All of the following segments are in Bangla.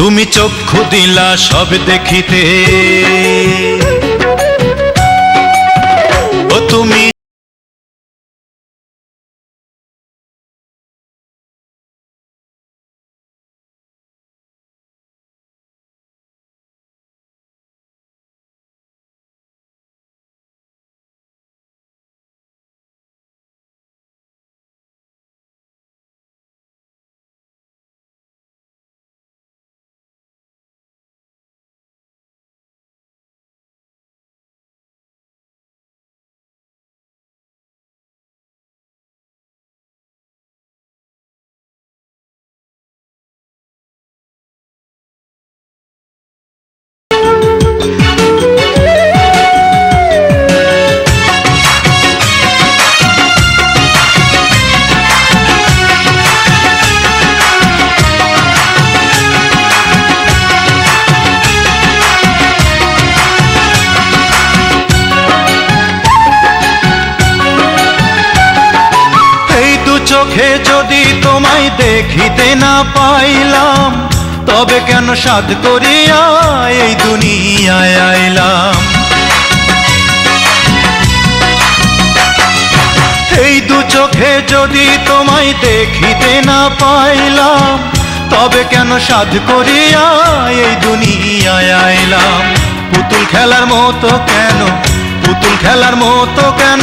তুমি চক্ষু দিলা সব দেখিতে। দু চোখে যদি তোমায় দেখিতে না পাইলাম, তবে কেন সাধ করিয়া এই দুনিয়ায় আইলাম? এই দু চোখে যদি তোমায় দেখিতে না পাইলাম, তবে কেন সাধ করিয়া এই দুনিয়ায় আইলাম? পুতুল খেলার মতো কেন? পুতুল খেলার মতো কেন?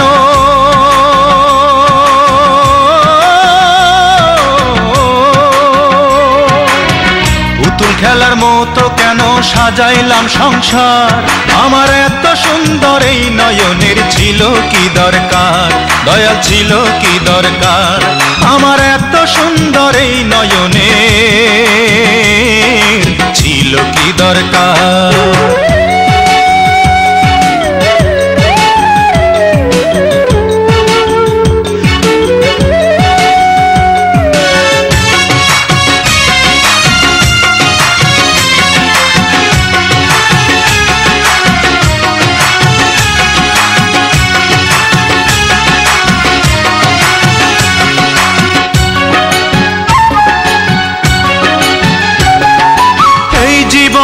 সাজাইলাম সংসার। আমার এত সুন্দর এই নয়নের ছিল কি দরকার? দয়াল ছিল কি দরকার? আমার এত সুন্দর এই নয়নের ছিল কি দরকার?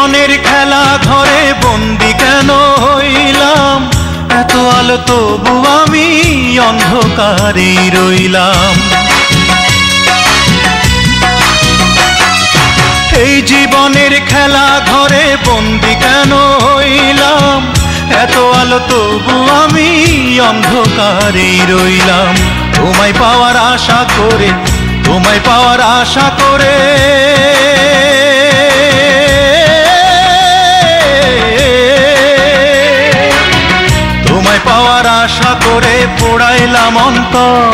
জীবনের খেলা ঘরে বন্দি কেন হইলাম? এত আলো তবু আমি অন্ধকারেই রইলাম। এই জীবনের খেলা ঘরে বন্দি কেন হইলাম? এত আলো তবু আমি অন্ধকারেই রইলাম। তোমায় পাওয়ার আশা করে, তোমায় পাওয়ার আশা করে। পাওয়ার আশা করে পোড়াইলাম অন্তর।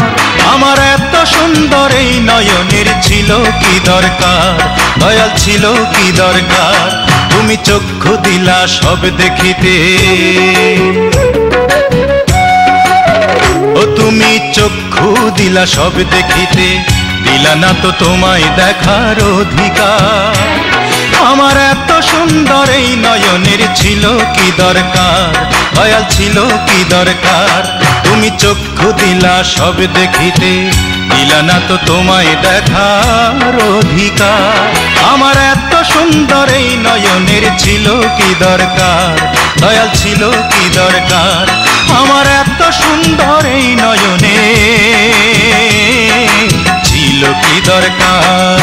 আমার এত সুন্দর এই নয়নের ছিল কি দরকার? দয়াল ছিল কি দরকার? তুমি চক্ষু দিলা সব দেখিতে। ও তুমি চক্ষু দিলা সব দেখিতে। দিলা না তো তোমায় দেখার অধিকার। আমার এত সুন্দর এই নয়নের ছিল কি দরকার? দয়াল ছিল কি দরকার? তুমি চক্ষু দিলা সব দেখিতে, দিলা না তো তোমায় দেখার অধিকার। আমার এত সুন্দর এই নয়নের ছিল কি দরকার? দয়াল ছিল কি দরকার? আমার এত সুন্দর এই নয়নে ছিল কি দরকার?